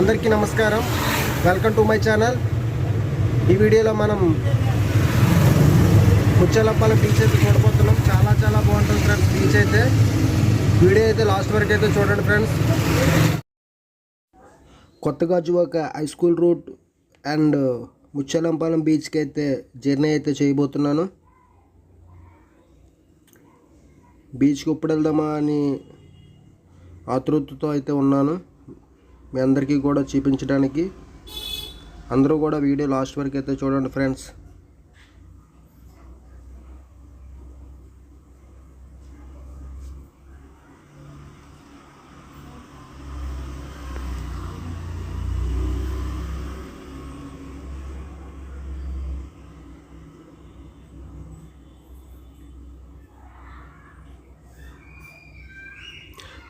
అందరికీ నమస్కారం. Welcome to my channel ఈ వీడియోలో మనం ముచ్చలప్పాల బీచ్ అయితే చూడబోతున్నాం. చాలా చాలా బాగుంటుంది ఫ్రెండ్స్ బీచ్ అయితే. వీడియో అయితే లాస్ట్ వరకు అయితే చూడండి ఫ్రెండ్స్ కొత్తగా Juvaka high school route and Muchalampalem బీచ్కి అయితే జర్నీ అయితే చేయబోతున్నాను. బీచ్కి ఇప్పుడు వెళ్దామా అని ఆతృతతో అయితే ఉన్నాను. మీ అందరికీ కూడా చూపించడానికి. అందరూ కూడా వీడియో లాస్ట్ వరకు అయితే చూడండి ఫ్రెండ్స్.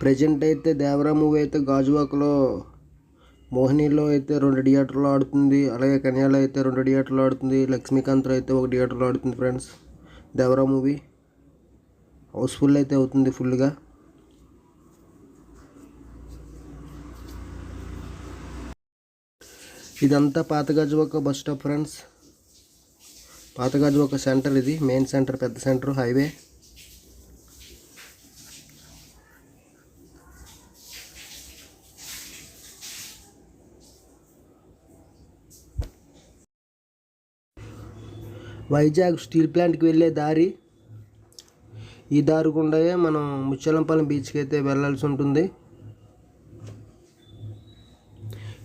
ప్రజెంట్ అయితే దేవరా మూవీ అయితే గాజువాకలో మోహినిలో అయితే రెండు థియేటర్లు ఆడుతుంది. అలాగే కన్యాలో అయితే రెండు థియేటర్లు ఆడుతుంది. లక్ష్మీకాంత్లో అయితే ఒక థియేటర్లో ఆడుతుంది ఫ్రెండ్స్. దేవరా మూవీ హౌస్ఫుల్ అయితే అవుతుంది ఫుల్గా. ఇదంతా పాత గజవక బస్ స్టాప్ ఫ్రెండ్స్. పాత గజవక సెంటర్ ఇది. మెయిన్ సెంటర్ పెద్ద సెంటర్ హైవే. వైజాగ్ స్టీల్ ప్లాంట్కి వెళ్ళే దారి. ఈ దారి గుండాయే మనం ముచ్చలంపాలెం బీచ్కి అయితే వెళ్ళాల్సి ఉంటుంది.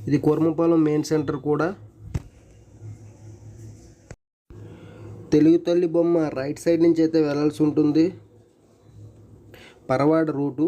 ఇది కూర్మపాలెం మెయిన్ సెంటర్ కూడా. తెలుగు తల్లి బొమ్మ రైట్ సైడ్ నుంచి అయితే వెళ్ళాల్సి ఉంటుంది. Parawada route.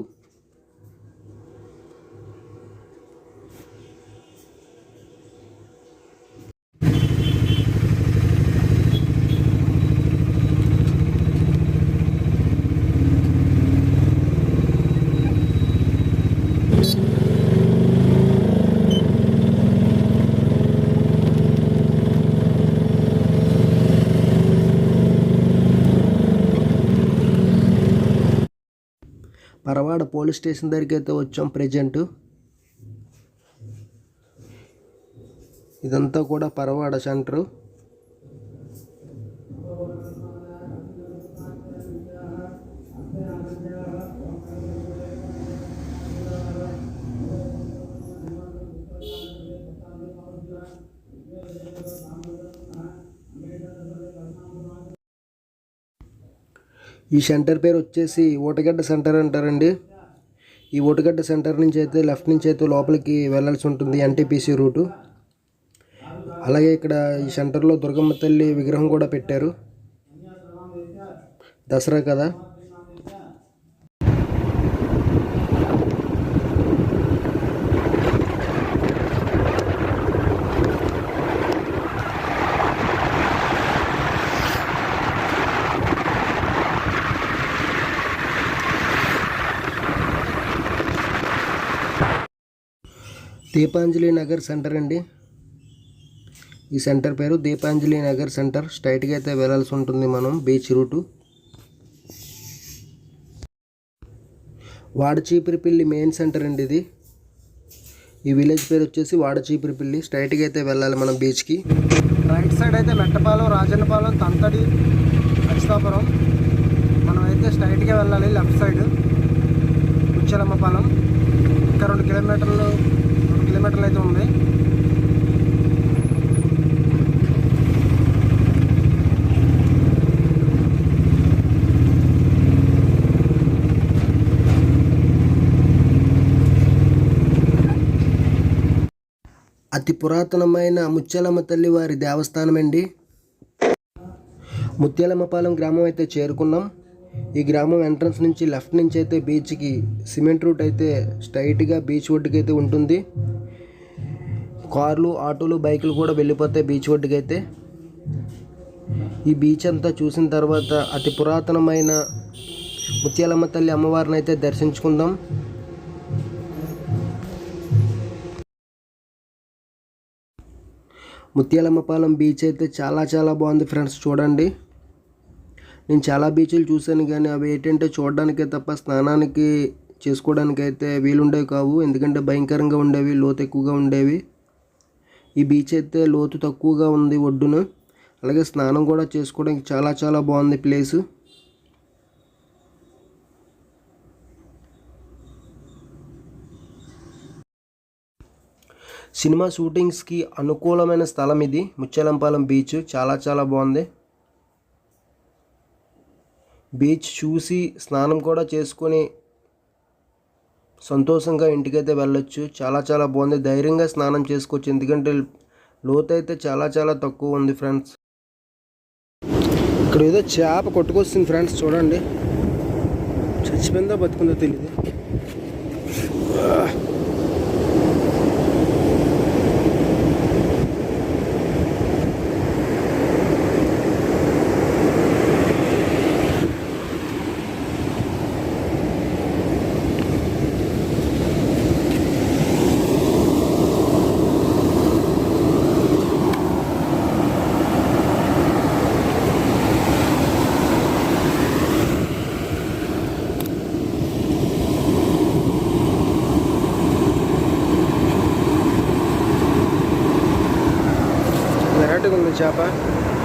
Parawada police station దగ్గరికి అయితే వచ్చాం ప్రజెంట్ ఇదంతా కూడా పరవాడ సెంటరు ఈ సెంటర్ పేరు వచ్చేసి ఓటగడ్డ సెంటర్ అంటారండి. ఈ ఓటగడ్డ సెంటర్ నుంచి అయితే లెఫ్ట్ నుంచి అయితే లోపలికి వెళ్ళాల్సి ఉంటుంది ఎన్టీపీసీ రూటు. అలాగే ఇక్కడ ఈ సెంటర్లో దుర్గమ్మ తల్లి విగ్రహం కూడా పెట్టారు. దసరా కదా. దీపాంజలి నగర్ సెంటర్ అండి. ఈ సెంటర్ పేరు దీపాంజలి నగర్ సెంటర్. స్ట్రైట్గా అయితే వెళ్ళాల్సి ఉంటుంది మనం beach route. Vadacheepurupalli main centre అండి ఇది. ఈ విలేజ్ పేరు వచ్చేసి వాడచీపురిపల్లి. స్ట్రైట్గా అయితే వెళ్ళాలి మనం బీచ్కి. రైట్ సైడ్ అయితే మెట్టపాలెం రాజన్నపాలెం తంతడి అచ్యుతాపురం మనం అయితే స్ట్రైట్గా వెళ్ళాలి లెఫ్ట్ సైడ్. ఉచ్చలమ్మపాలెం. ఇంకా రెండు కిలోమీటర్లు కిలోమీటర్లు అయితే ఉంది. అతి పురాతనమైన ముత్యాలమ్మ తల్లి వారి దేవస్థానం అండి ముత్యాలమ్మపాలెం గ్రామం అయితే చేరుకున్నాం. ఈ గ్రామం ఎంట్రన్స్ నుంచి లెఫ్ట్ నుంచి అయితే బీచ్కి సిమెంట్ రూట్ అయితే స్ట్రైట్గా బీచ్ ఒడ్డుకి అయితే ఉంటుంది. కార్లు ఆటోలు బైకులు కూడా వెళ్ళిపోతాయి బీచ్ ఒడ్డుకి అయితే. ఈ బీచ్ అంతా చూసిన తర్వాత అతి పురాతనమైన ముత్యాలమ్మ తల్లి అమ్మవారిని అయితే దర్శించుకుందాం. ముత్యాలమ్మపాలెం బీచ్ అయితే చాలా చాలా బాగుంది ఫ్రెండ్స్ చూడండి. నేను చాలా బీచ్లు చూశాను కానీ అవి ఏంటంటే చూడడానికే తప్ప స్నానానికి చేసుకోవడానికి అయితే వీలుండేవి కావు. ఎందుకంటే భయంకరంగా ఉండేవి లోతు ఎక్కువగా ఉండేవి. ఈ బీచ్ అయితే లోతు తక్కువగా ఉంది ఒడ్డున. అలాగే స్నానం కూడా చేసుకోవడానికి చాలా చాలా బాగుంది ప్లేసు. సినిమా షూటింగ్స్కి అనుకూలమైన స్థలం ఇది. ముచ్చలంపాలెం బీచ్. చాలా చాలా బాగుంది. బీచ్ చూసి స్నానం కూడా చేసుకొని సంతోషంగా ఇంటికైతే వెళ్ళొచ్చు. చాలా చాలా బాగుంది. ధైర్యంగా స్నానం చేసుకోవచ్చు. ఎందుకంటే లోతు అయితే చాలా చాలా తక్కువ ఉంది ఫ్రెండ్స్. ఇక్కడ ఏదో చేప కొట్టుకొస్తుంది ఫ్రెండ్స్. చూడండి. చచ్చిపోయిందో బతుకుందో తెలియదు వెరైటీగా ఉంది చేప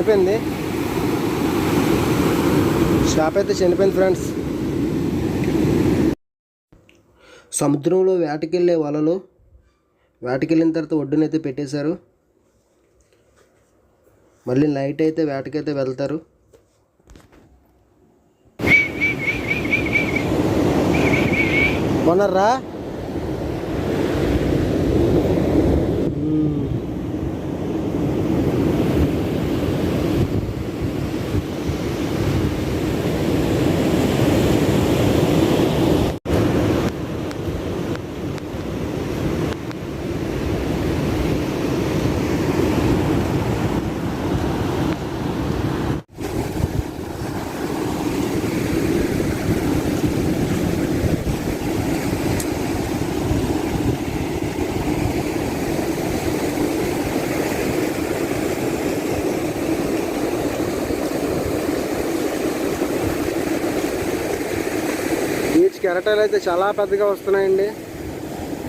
చనిపోయింది. షాప్ అయితే చనిపోయింది ఫ్రెండ్స్ సముద్రంలో వేటకెళ్ళే వలలు వేటకెళ్ళిన తర్వాత ఒడ్డునైతే పెట్టేశారు. మళ్ళీ నైట్ అయితే వేటకైతే వెళ్తారు. కొనర్రా మ్మ్. బీచ్ కెరటాలు అయితే చాలా పెద్దగా వస్తున్నాయండి.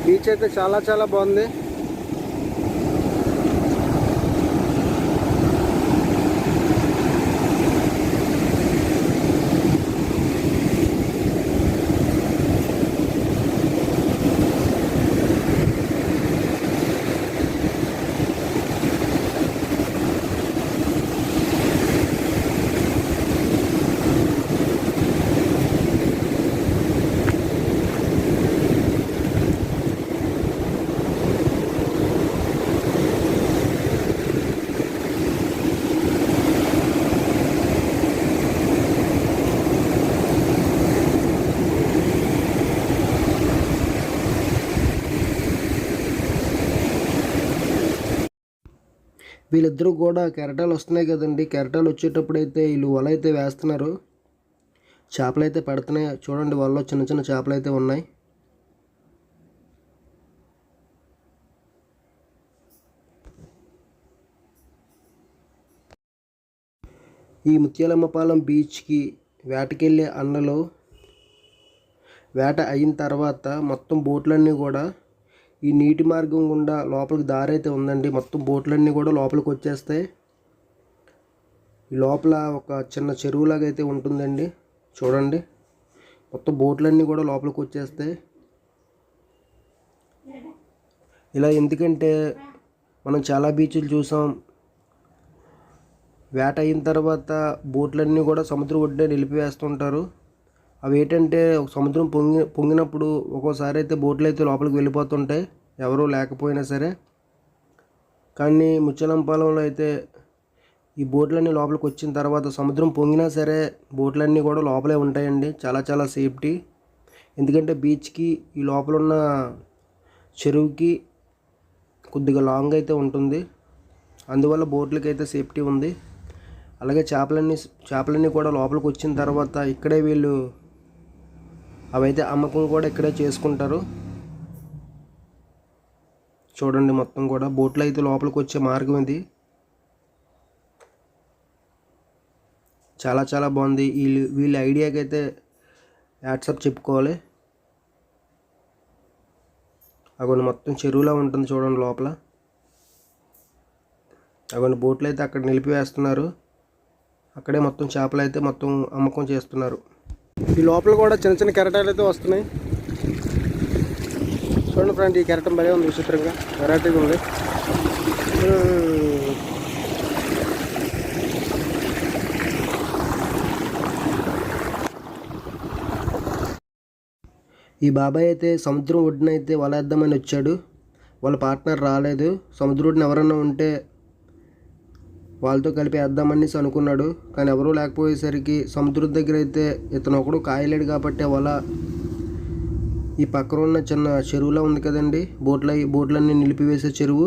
బీచ్ అయితే చాలా చాలా బాగుంది. వీళ్ళిద్దరూ కూడా కెరటాలు వస్తున్నాయి కదండి. కెరటాలు వచ్చేటప్పుడు అయితే వీళ్ళు వల అయితే వేస్తున్నారు. చేపలు అయితే పడుతున్నాయి. చూడండి వలలో చిన్న చిన్న చేపలు అయితే ఉన్నాయి. ఈ ముత్యాలమ్మపాలెం బీచ్కి వేటకెళ్ళే అన్నలు వేట అయిన తర్వాత మొత్తం బోట్లన్నీ కూడా ఈ నీటి మార్గం గుండా లోపలికి దారి అయితే ఉందండి. మొత్తం బోట్లన్నీ కూడా లోపలికి వచ్చేస్తాయి. లోపల ఒక చిన్న చెరువులాగా అయితే ఉంటుందండి. చూడండి. మొత్తం బోట్లన్నీ కూడా లోపలికి వచ్చేస్తాయి. ఇలా ఎందుకంటే మనం చాలా బీచ్లు చూసాం. వేట అయిన తర్వాత బోట్లన్నీ కూడా సముద్ర ఒడ్డున నిలిపివేస్తుంటారు. అవి ఏంటంటే సముద్రం పొంగి పొంగినప్పుడు ఒక్కోసారి అయితే బోట్లు అయితే లోపలికి వెళ్ళిపోతుంటాయి. ఎవరూ లేకపోయినా సరే. కానీ ముచ్చలంపాలెంలో అయితే ఈ బోట్లన్నీ లోపలికి వచ్చిన తర్వాత సముద్రం పొంగినా సరే బోట్లన్నీ కూడా లోపలే ఉంటాయండి. చాలా చాలా సేఫ్టీ. ఎందుకంటే బీచ్కి ఈ లోపల ఉన్న చెరువుకి కొద్దిగా లాంగ్ అయితే ఉంటుంది. అందువల్ల బోట్లకి అయితే సేఫ్టీ ఉంది. అలాగే చేపలన్నీ చేపలన్నీ కూడా లోపలికి వచ్చిన తర్వాత ఇక్కడే వీళ్ళు అవైతే అమ్మకం కూడా ఇక్కడే చేసుకుంటారు. చూడండి మొత్తం కూడా. బోట్లో అయితే లోపలికి వచ్చే మార్గం ఇది. చాలా చాలా బాగుంది. వీళ్ళు వీళ్ళ ఐడియాకి అయితే యాడ్సప్ చెప్పుకోవాలి. అగోండి మొత్తం చెరువులా ఉంటుంది చూడండి లోపల. అగోండి బోట్లు అయితే అక్కడ నిలిపివేస్తున్నారు. అక్కడే మొత్తం చేపలు అయితే మొత్తం అమ్మకం చేస్తున్నారు. ఈ లోపల కూడా చిన్న చిన్న కెరటాలు అయితే వస్తున్నాయి. చూడండి ఫ్రెండ్ ఈ కెరటం భలే ఉంది విచిత్రంగా. వెరైటీగా ఉంది. ఈ బాబాయ్ అయితే సముద్రం ఒడ్డున అయితే వలేద్దామని వచ్చాడు. వాళ్ళ పార్ట్నర్ రాలేదు. సముద్రం ఒడ్డున ఎవరన్నా ఉంటే వాళ్ళతో కలిపి వేద్దామనేసి అనుకున్నాడు కానీ ఎవరూ లేకపోయేసరికి సముద్రం దగ్గర అయితే ఇతను ఒకడు కాయలేడు కాబట్టి వల ఈ పక్కన ఉన్న చిన్న చెరువులో ఉంది కదండి. బోట్ల బోట్లన్నీ నిలిపివేసే చెరువు.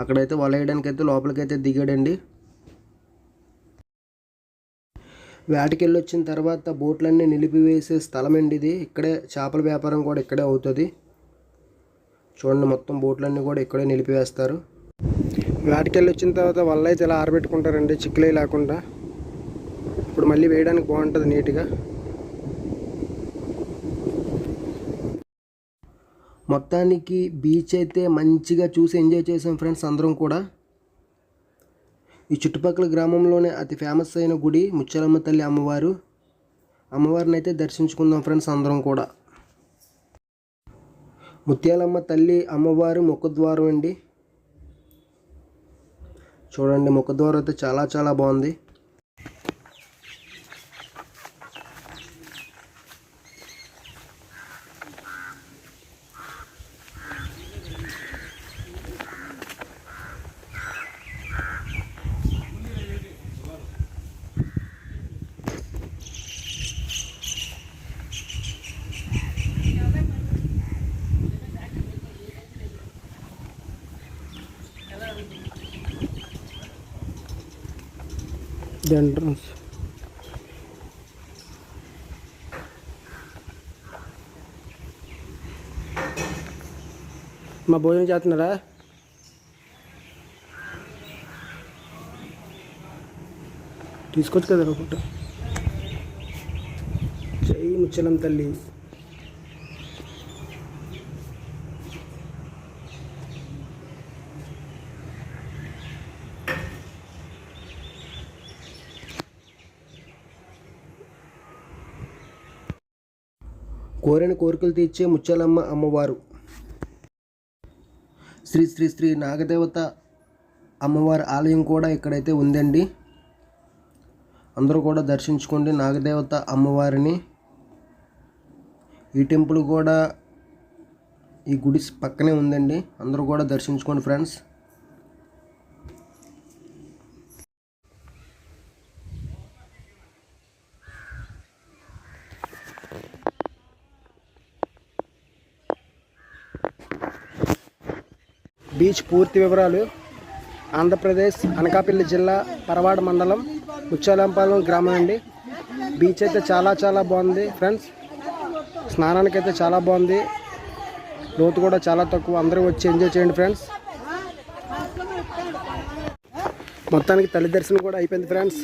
అక్కడైతే వల వేయడానికి అయితే లోపలికైతే దిగాడండి. వేటకెళ్ళి వచ్చిన తర్వాత బోట్లన్నీ నిలిపివేసే స్థలం అండి ఇది. ఇక్కడే చేపల వ్యాపారం కూడా ఇక్కడే అవుతుంది. చూడండి మొత్తం బోట్లన్నీ కూడా ఇక్కడే నిలిపివేస్తారు. వేటకి వెళ్ళి వచ్చిన తర్వాత వల్ల అయితే ఇలా ఆరబెట్టుకుంటారండి చిక్కులే లేకుండా. ఇప్పుడు మళ్ళీ వేయడానికి బాగుంటుంది నీట్గా. మొత్తానికి బీచ్ అయితే మంచిగా చూసి ఎంజాయ్ చేసాం ఫ్రెండ్స్ అందరం కూడా. ఈ చుట్టుపక్కల గ్రామంలోనే అతి ఫేమస్ అయిన గుడి ముత్యాలమ్మ తల్లి అమ్మవారు. అమ్మవారిని అయితే దర్శించుకుందాం ఫ్రెండ్స్ అందరం కూడా. ముత్యాలమ్మ తల్లి అమ్మవారు ముఖద్వారం అండి. చూడండి ముఖద్వారం అయితే చాలా చాలా బాగుంది. ఇది మా భోజనం చేస్తున్నారా? తీసుకోవచ్చు కదా ఒకటి చెయ్యి ముచ్చలం తల్లి. కోరిన కోరికలు తీర్చే ముత్యాలమ్మ అమ్మవారు. శ్రీ శ్రీ శ్రీ నాగదేవత అమ్మవారి ఆలయం కూడా ఇక్కడైతే ఉందండి. అందరూ కూడా దర్శించుకోండి నాగదేవత అమ్మవారిని. ఈ టెంపుల్ కూడా ఈ గుడి పక్కనే ఉందండి. అందరూ కూడా దర్శించుకోండి ఫ్రెండ్స్. బీచ్ పూర్తి వివరాలు ఆంధ్రప్రదేశ్ అనకాపల్లి జిల్లా పరవాడ మండలం ముచ్చాలంపాలెం గ్రామం అండి. బీచ్ అయితే చాలా చాలా బాగుంది ఫ్రెండ్స్. స్నానానికి అయితే చాలా బాగుంది. లోతు కూడా చాలా తక్కువ. అందరూ వచ్చి ఎంజాయ్ చేయండి ఫ్రెండ్స్. మొత్తానికి తల్లి దర్శనం కూడా అయిపోయింది ఫ్రెండ్స్.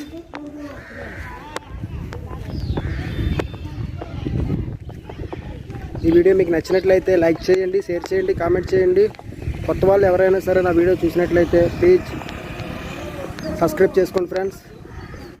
ఈ వీడియో మీకు నచ్చినట్లయితే లైక్ చేయండి షేర్ చేయండి కామెంట్ చేయండి. కొత్త వాళ్ళు ఎవరైనా సరే నా వీడియో చూసినట్లయితే ప్లీజ్ సబ్స్క్రైబ్ చేసుకోండి ఫ్రెండ్స్